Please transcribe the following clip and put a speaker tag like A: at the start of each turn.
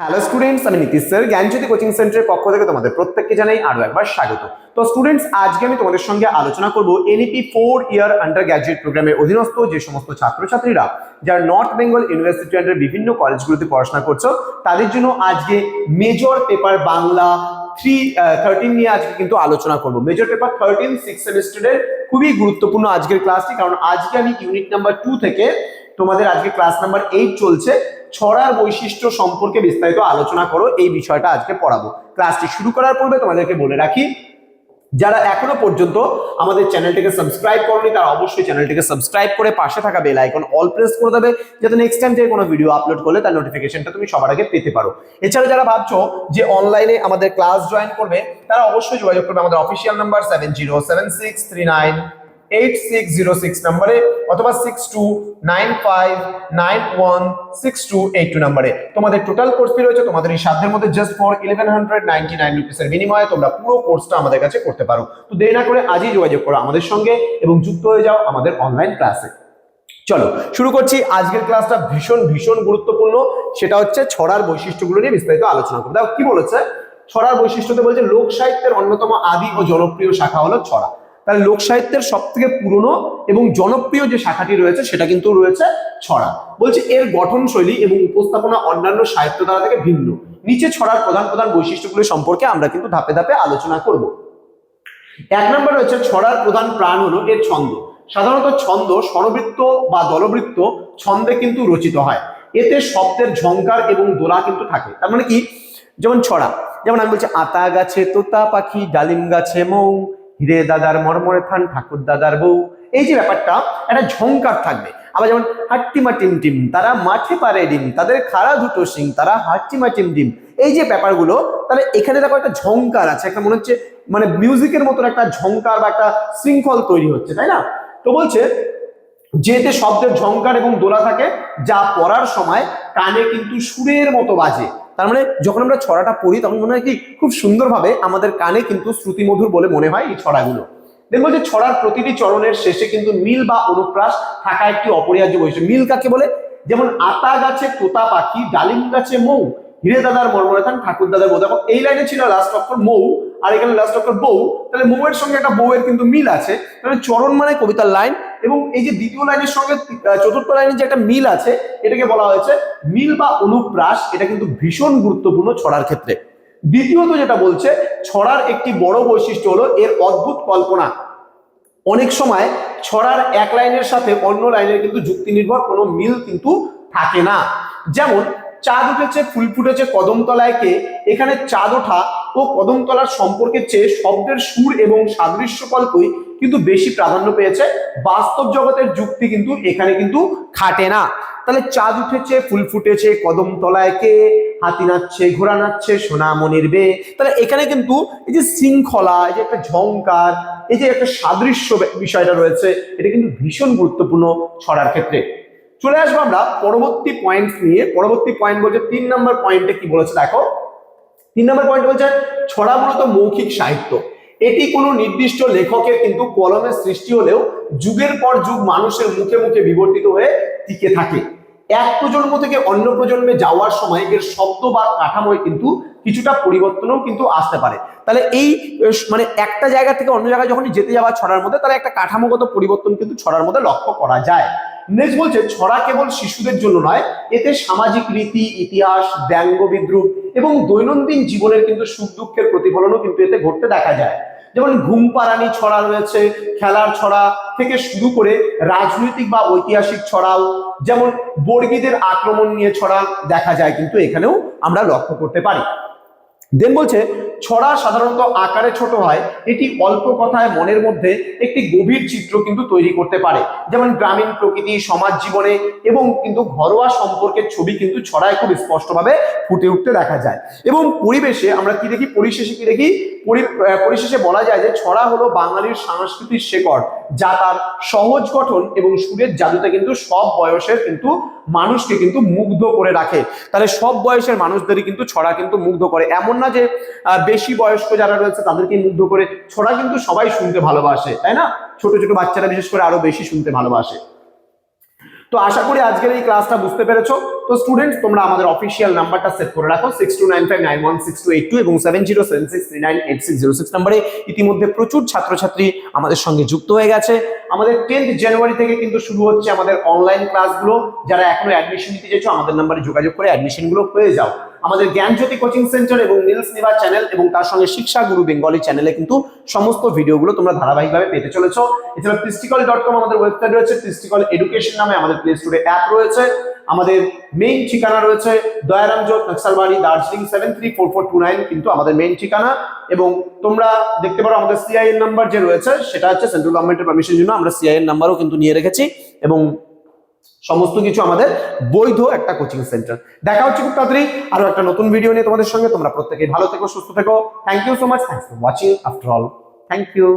A: Hello students আমি Nitish sir, জ্ঞানজ্যোতি coaching সেন্টারের পক্ষ থেকে তোমাদের প্রত্যেককে জানাই আরও একবার স্বাগত। তো স্টুডেন্টস আজকে আমি তোমাদের সঙ্গে আলোচনা করব NEP four year undergraduate প্রোগ্রামের অধীনস্থ যে সমস্ত ছাত্রছাত্রীরা, যারা নর্থ বেঙ্গল ইউনিভার্সিটি আন্ডার বিভিন্ন কলেজগুলোতে পড়াশোনা করছ, তাদের জন্য আজকে major paper Bangla three thirteen নিয়ে আজকে কিন্তু আলোচনা করব। মেজর পেপার থার্টিন সিক্স সেমিস্টারের খুবই গুরুত্বপূর্ণ আজকের ক্লাসটি কারণ আজকে আমি ইউনিট নাম্বার টু থেকে তোমাদের আজকে ক্লাস নাম্বার এইট চলছে। ছড়ার বৈশিষ্ট্য সম্পর্কে বিস্তারিত আলোচনা করো, এই বিষয়টা আজকে পড়াবো। ক্লাসটি শুরু করার পূর্বে তোমাদেরকে বলে রাখি, যারা এখনও পর্যন্ত আমাদের চ্যানেলটিকে সাবস্ক্রাইব করনি, তারা অবশ্যই চ্যানেলটিকে সাবস্ক্রাইব করে পাশে থাকা বেল আইকন অল প্রেস করে দেবে, যাতে নেক্সট টাইম যে কোনো ভিডিও আপলোড করলে তার নোটিফিকেশনটা তুমি সবার আগে পেতে পারো। এছাড়া যারা ভাবছ যে অনলাইনে আমাদের ক্লাস জয়েন করবে, তারা অবশ্যই যোগাযোগ করবে আমাদের official number seven zero seven six three nine eight six zero six নাম্বারে অথবা six two nine five nine one six two eight two নাম্বারে। তোমাদের টোটাল কোর্স ফি রয়েছে, তোমাদের এই সাধ্যের মধ্যে just for eleven hundred ninety nine রুপিসের বিনিময়ে তোমরা পুরো কোর্সটা আমাদের কাছে করতে পারো। তো দেরি না করে আজই যোগাযোগ করো আমাদের সঙ্গে এবং যুক্ত হয়ে যাও আমাদের অনলাইন ক্লাসে চলো, শুরু করছি আজকের ক্লাসটা ভীষণ ভীষণ গুরুত্বপূর্ণ। সেটা হচ্ছে ছড়ার বৈশিষ্ট্যগুলো নিয়ে বিস্তারিত আলোচনা করব। দেখো, কি বলেছে? ছড়ার বৈশিষ্ট্যতে বলছে, লোক সাহিত্যের অন্যতম আদি ও জনপ্রিয় শাখা হলো ছড়া। তাহলে লোক সাহিত্যের সব থেকে পুরনো এবং জনপ্রিয় যে শাখাটি রয়েছে, সেটা কিন্তু রয়েছে ছড়া। বলছে এর গঠনশৈলী এবং উপস্থাপনা অন্যান্য সাহিত্য দ্বারা থেকে ভিন্ন। নিচে ছড়ার প্রধান প্রধান বৈশিষ্ট্যগুলো সম্পর্কে আমরা কিন্তু ধাপে ধাপে আলোচনা করব। এক নম্বর রয়েছে, ছড়ার প্রধান প্রাণ হলো এর ছন্দ। সাধারণত ছন্দ স্বরবৃত্ত বা দলবৃত্ত ছন্দে কিন্তু রচিত হয়। এতে শব্দের ঝংকার এবং দোলা কিন্তু থাকে। তার মানে কি? যেমন ছড়া। যেমন আমি বলছি, আতা গাছে তোতা পাখি, ডালিম গাছে মৌ হিরে দাদার মরমরে থান, ঠাকুর দাদার বউ। এই যে ব্যাপারটা, একটা ঝংকার থাকবে। আবার যেমন হাট্টিমা টিম টিম, তারা মাঠে পারে ডিম, তাদের খাড়া দুটো সিং তারা হাট্টিমা টিম ডিম। এই যে ব্যাপারগুলো, তাহলে এখানে দেখো একটা ঝংকার আছে, একটা মনে হচ্ছে মানে মিউজিকের মতন একটা ঝংকার বা একটা শৃঙ্খল তৈরি হচ্ছে, তাই না? তো বলছে, যেতে শব্দের ঝংকার এবং দোলা থাকে, যা পড়ার সময় কানে কিন্তু সুরের মতো বাজে। তার মানে যখন আমরা ছড়াটা পড়ি, তখন মনে হয় কি খুব সুন্দরভাবে আমাদের কানে কিন্তু শ্রুতিমধুর বলে মনে হয় এই ছড়াগুলো। দেখব যে ছড়ার প্রতিটি চরণের শেষে কিন্তু মিল বা অনুপ্রাস থাকা একটি অপরিহার্য বৈশিষ্ট্য। মিল কাকে বলে? যেমন আতা গাছে তোতা পাখি, ডালিম গাছে মৌ, হিরে দাদার মর্মরেথান ঠাকুর দাদার বোধ এই লাইনে ছিল লাস্ট অক্ষর মৌ। আর এখানে লাস্ট অক্ষর বউ, তাহলে মৌয়ের সঙ্গে একটা বউয়ের কিন্তু মিল আছে। তাহলে চরণ মানে কবিতার লাইন এবং এই যে দ্বিতীয় লাইনের সঙ্গে চতুর্থ লাইনের যে একটা মিল আছে, এটাকে বলা হয়েছে মিল বা অনুপ্রাস। এটা কিন্তু ভীষণ গুরুত্বপূর্ণ ছড়ার ক্ষেত্রে। দ্বিতীয়ত যেটা বলছে, ছড়ার একটি বড় বৈশিষ্ট্য হলো এর অদ্ভুত কল্পনা। অনেক সময় ছড়ার এক লাইনের সাথে অন্য লাইনের কিন্তু যুক্তি নির্ভর কোনো মিল কিন্তু থাকে না। যেমন, চাঁদ উঠেছে, ফুল ফুটেছে কদমতলায় কে? এখানে চাঁদ ওঠা ও কদমতলার সম্পর্কের চেয়ে শব্দের সুর এবং সাদৃশ্যকল্পই কিন্তু বেশি প্রাধান্য পেয়েছে। বাস্তব জগতের যুক্তি কিন্তু এখানে কিন্তু খাটে না। তাহলে চাঁদ উঠেছে, ফুল ফুটেছে কদম তলায় কে? হাতি নাচছে, ঘোড়া নাচছে, সোনামণির বে তাহলে এখানে কিন্তু এই যে শৃঙ্খলা, এই যে একটা ঝংকার, এই যে একটা সাদৃশ্য বিষয়টা রয়েছে, এটা কিন্তু ভীষণ গুরুত্বপূর্ণ ছড়ার ক্ষেত্রে। চলে আসব আমরা পরবর্তী পয়েন্ট নিয়ে। পরবর্তী পয়েন্ট বলছে তিন নম্বর পয়েন্টে কি বলেছে দেখো। তিন নম্বর পয়েন্ট বলছে, ছড়া মূলত মৌখিক সাহিত্য। এটি কোনো নির্দিষ্ট লেখকের কিন্তু কলমের সৃষ্টি হলেও যুগের পর যুগ মানুষের মুখে মুখে বিবর্তিত হয়ে টিকে থাকে। এক প্রজন্ম থেকে অন্য প্রজন্মে যাওয়ার সময় এর শব্দ বা কাঠামোয় কিন্তু কিছুটা পরিবর্তনও কিন্তু আসতে পারে। তাহলে এই মানে একটা জায়গা থেকে অন্য জায়গায় যখন যেতে যাওয়া ছড়ার মধ্যে, তাহলে একটা কাঠামোগত পরিবর্তন কিন্তু ছড়ার মধ্যে লক্ষ্য করা যায়। নেক্সট বলছে, ছড়া কেবল শিশুদের জন্য নয়, এতে সামাজিক রীতি, ইতিহাস, ব্যঙ্গ বিদ্রুপ এবং দৈনন্দিন জীবনের কিন্তু সুখ দুঃখের প্রতিফলনও কিন্তু এতে ঘটতে দেখা যায়। যেমন ঘুম পাড়ানি ছড়া রয়েছে, খেলার ছড়া থেকে শুরু করে রাজনৈতিক বা ঐতিহাসিক ছড়াও, যেমন বর্গীদের আক্রমণ নিয়ে ছড়া দেখা যায়, কিন্তু এখানেও আমরা লক্ষ্য করতে পারি। দেন বলছে, ছড়া সাধারণত আকারে ছোট হয়, এটি অল্প কথায় মনের মধ্যে একটি গভীর চিত্র কিন্তু তৈরি করতে পারে। যেমন গ্রামীণ প্রকৃতি, সমাজ জীবনে এবং কিন্তু ঘরোয়া সম্পর্কের ছবি কিন্তু ছড়ায় খুব স্পষ্টভাবে ফুটে উঠতে দেখা যায়। এবং পরিবেশে আমরা কি দেখি? পরিশেষে কি দেখি? পরিশেষে বলা যায় যে ছড়া হলো বাঙালির সাংস্কৃতিক শেকড়, যা তার সহজ গঠন এবং সুরের জাদুতে কিন্তু সব বয়সের কিন্তু মানুষকে কিন্তু মুগ্ধ করে রাখে। তাহলে সব বয়সের মানুষদেরই কিন্তু ছড়া কিন্তু মুগ্ধ করে। এমন না যে বেশি বয়স্ক যারা রয়েছে তাদেরকে মুগ্ধ করে ছড়া কিন্তু সবাই শুনতে ভালোবাসে, তাই না? ছোট ছোট বাচ্চারা বিশেষ করে আরও বেশি শুনতে ভালোবাসে। তো আশা করি আজকের এই ক্লাসটা বুঝতে পেরেছ। তো স্টুডেন্টস তোমরা আমাদের অফিসিয়াল নাম্বারটা সেট করে রাখো six two nine five nine one six two eight two এবং seven zero seven six three nine eight six zero six নাম্বারে। ইতিমধ্যে প্রচুর ছাত্রছাত্রী আমাদের সঙ্গে যুক্ত হয়ে গেছে। আমাদের টেন্থ জানুয়ারি থেকে কিন্তু শুরু হচ্ছে আমাদের অনলাইন ক্লাসগুলো যারা এখনও অ্যাডমিশন নিতে চাইছো, আমাদের নাম্বারে যোগাযোগ করে অ্যাডমিশনগুলো পেয়ে যাও। আমাদের জ্ঞানজ্যোতি কোচিং সেন্টার এবং নীলস নিভা চ্যানেল এবং তার সঙ্গে শিক্ষা গুরু বেঙ্গলি চ্যানেলে কিন্তু সমস্ত ভিডিওগুলো তোমরা ধারাবাহিকভাবে পেতে চলেছো। এছাড়া প্রিস্টিকল ডট কম আমাদের ওয়েবসাইট রয়েছে। প্রিস্টিকল এডুকেশন নামে আমাদের প্লে স্টোরে অ্যাপ রয়েছে। আমাদের মেইন ঠিকানা রয়েছে Dayaram Jot Naxalbari, Darjeeling seven three four four two nine কিন্তু আমাদের মেইন ঠিকানা। এবং তোমরা দেখতে পারো আমাদের সিআইএন নাম্বার যে রয়েছে, সেটা হচ্ছে সেন্ট্রাল গভর্নমেন্টের পারমিশনের জন্য আমরা সিআইএন নাম্বারও কিন্তু নিয়ে রেখেছি। এবং সমস্ত কিছু আমাদের বৈধ একটা কোচিং সেন্টার দেখা হচ্ছে খুব তাড়াতাড়ি আরও একটা নতুন ভিডিও নিয়ে তোমাদের সঙ্গে। তোমরা প্রত্যেকে ভালো থেকো, সুস্থ থেকো। Thank you so much thanks for watching after all thank you